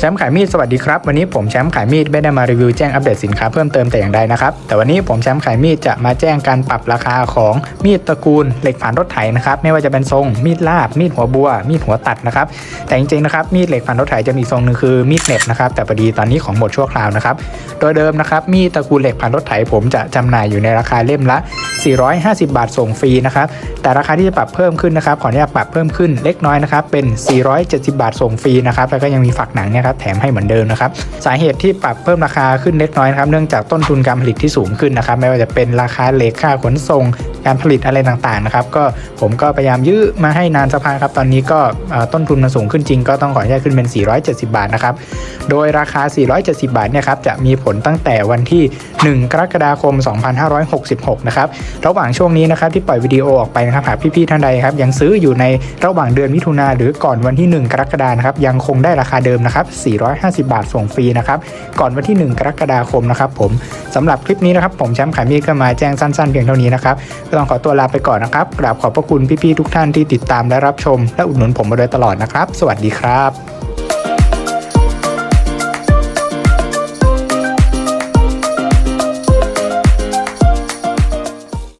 แชมป์ขายมีดสวัสดีครับ วันนี้ผมแชมป์ขายมีดไม่ได้มารีวิวแจ้งอัปเดตสินค้าเพิ่มเติมแต่อย่างใดนะครับ แต่วันนี้ผมแชมป์ขายมีดจะมาแจ้งการปรับราคาของมีดตระกูลเหล็กผ่านรถไถนะครับไม่ว่าจะเป็นทรงมีดลาบ มีดหัวบัว มีดหัวตัดนะครับแต่จริงๆนะครับมีดเหล็กผ่านรถไถจะมีทรงหนึ่งคือมีดเหน็บนะครับแต่พอดีตอนนี้ของหมดชั่วคราวนะครับโดยเดิมนะครับมีดตระกูลเหล็กผ่านรถไถผมจะจำหน่ายอยู่ในราคาเล่มละ 450 บาทส่งฟรีนะครับแต่ราคาที่จะปรับเพิ่มขึ้นนะครับขออนุญาตปรับเพิ่มขึ้นเล็กน้อยนะครับเป็น 470 บาทส่งฟรีนะครับแล้วก็ยังมีฝักหนังเนี่ยครับแถมให้เหมือนเดิมนะครับสาเหตุที่ปรับเพิ่มราคาขึ้นเล็กน้อยนะครับเนื่องจากต้นทุนการผลิตที่สูงขึ้นนะครับไม่ว่าจะเป็นราคาเหล็กค่าขนส่ง การผลิตอะไรต่างๆนะครับก็ผมก็พยายามยื้อมาให้นานสักพักครับตอนนี้ก็ต้นทุนมันสูงขึ้นจริงก็ต้องขออนุญาตขึ้นเป็น 470 บาทนะครับโดยราคา 470 บาทเนี่ยครับจะมีผลตั้งแต่วันที่ 1 กรกฎาคม 2566 นะครับระหว่างช่วงนี้นะครับที่ปล่อยวิดีโอออกไปนะครับหากพี่ๆท่านใดครับยังซื้ออยู่ในระหว่างเดือนมิถุนาหรือก่อนวันที่ 1 กรกฎานะครับยังคงได้ราคาเดิมนะครับ 450 บาทส่งฟรีนะครับก่อนวันที่ 1 กรกฎาคมนะครับผมสำหรับคลิปนี้นะครับผมแชมป์ขายมีดก็มาแจ้งสั้นๆเพียงเท่านี้นะครับก็ต้องขอตัวลาไปก่อนนะครับ กราบขอบพระคุณพี่ๆทุกท่านที่ติดตามและรับชม และอุดหนุนผมมาโดยตลอดนะครับ สวัสดีครับ